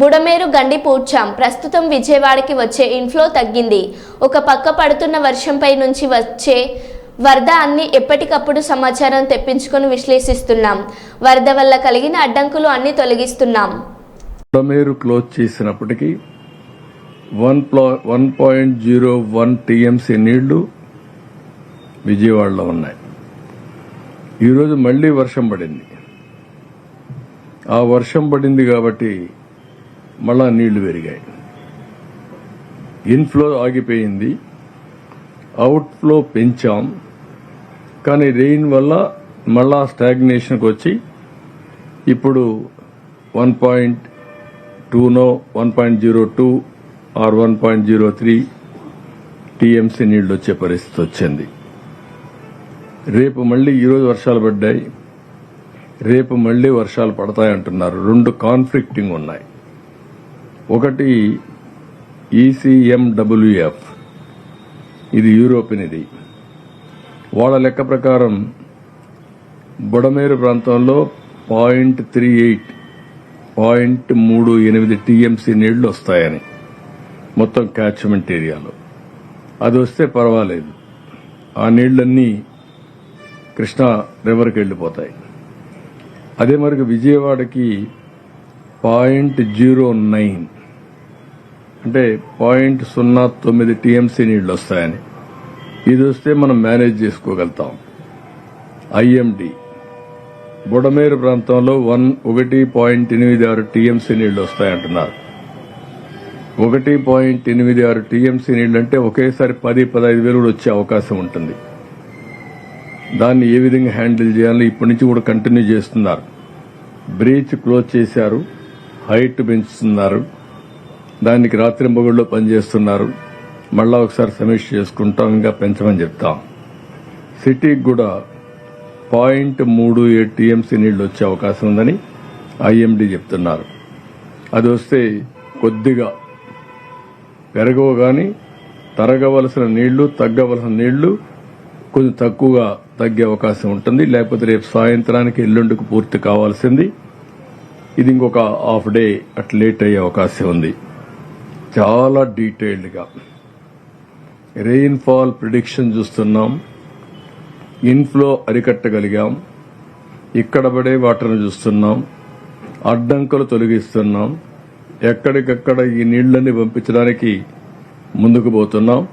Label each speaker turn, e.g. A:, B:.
A: బుడమేరు గండి పూడ్చాం ప్రస్తుతం విజయవాడకి వచ్చే ఇన్ఫ్లో తగ్గింది. ఒక పక్క పడుతున్న వర్షంపై నుంచి వచ్చే వరద అన్ని ఎప్పటికప్పుడు సమాచారం తెప్పించుకొని విశ్లేషిస్తున్నాం. వరద వల్ల కలిగిన అడ్డంకులు అన్ని తొలగిస్తున్నాం.
B: బుడమేరు క్లోజ్ చేసినప్పటికీ one one point zero one TMC నీళ్ళు విజయవాడలో ఉన్నాయి. ఈరోజు మళ్ళీ వర్షం పడింది. ఆ వర్షం పడింది కాబట్టి మళ్ళా నీళ్ళు పెరిగాయి. ఇన్ఫ్లో ఆగిపోయింది. అవుట్ఫ్లో పెంచాం. కానీ రెయిన్ వల్ల మళ్ళా స్టాగ్నేషన్కి వచ్చి ఇప్పుడు one point టూనో one point zero two or one point zero three TMC నీళ్ళు వచ్చే పరిస్థితి వచ్చింది. రేపు మళ్ళీ ఈరోజు వర్షాలు పడ్డాయి. రేపు మళ్ళీ వర్షాలు పడతాయంటున్నారు రెండు కాన్ఫ్లిక్టింగ్ ఉన్నాయి. ఒకటి ఈసీఎండబ్ల్యూఎఫ్ ఇది యూరోపియన్ ఇది. వాళ్ళ లెక్క ప్రకారం బుడమేరు ప్రాంతంలో పాయింట్ త్రీ ఎయిట్ పాయింట్ మూడు ఎనిమిది టీఎంసీ నీళ్ళు వస్తాయని మొత్తం క్యాచ్మెంట్ ఏరియాలో. అది వస్తే పర్వాలేదు. ఆ నీళ్ళన్నీ కృష్ణా రివర్కి వెళ్ళిపోతాయి. అదే మరికి విజయవాడకి పాయింట్ జీరో నైన్. అంటే పాయింట్ సున్నా తొమ్మిది టీఎంసీ నీళ్ళు వస్తాయని. ఇది వస్తే మనం మేనేజ్ చేసుకోగలుగుతాం. ఐఎండి. బుడమేరు ప్రాంతంలో వన్ ఒకటి పాయింట్ ఎనిమిది ఆరు టీఎంసీ నీళ్ళు వస్తాయంటున్నారు. ఒకటి పాయింట్ ఎనిమిది ఆరు టీఎంసీ నీళ్ళు అంటే ఒకేసారి పది పదహైదు వేలు కూడా వచ్చే అవకాశం ఉంటుంది. దాన్ని ఏ విధంగా హ్యాండిల్ చేయాలో ఇప్పటి నుంచి కూడా కంటిన్యూ చేస్తున్నారు. బ్రీచ్ క్లోజ్ చేశారు. హైట్ పెంచుతున్నారు. దానికి రాత్రింబగళ్ళు పనిచేస్తున్నారు. మళ్ళా ఒకసారి సమీక్ష చేసుకుంటాం ఇంకా పెంచమని చెప్తాం. సిటీకి కూడా పాయింట్ మూడు ఏడు టీఎంసీ నీళ్ళు వచ్చే అవకాశం ఉందని ఐఎండీ చెప్తున్నారు. అది వస్తే కొద్దిగా పెరగవు కానీ తరగవలసిన నీళ్ళు తగ్గవలసిన నీళ్ళు కొంచెం తక్కువగా తగ్గే అవకాశం ఉంటుంది. లేకపోతే రేపు సాయంత్రానికి ఎల్లుండికి పూర్తి కావాల్సింది. ఇది ఇంకొక హాఫ్ డే అట్ లేట్ అయ్యే అవకాశం ఉంది. చాలా డీటెయిల్డ్గా. రెయిన్ ఫాల్ ప్రిడిక్షన్ చూస్తున్నాం. ఇన్ఫ్లో అరికట్టగలిగాం. ఇక్కడ పడే వాటర్ను చూస్తున్నాం. అడ్డంకులు తొలగిస్తున్నాం. ఎక్కడికక్కడ ఈ నీళ్ళన్నీ పంపించడానికి ముందుకు పోతున్నాం.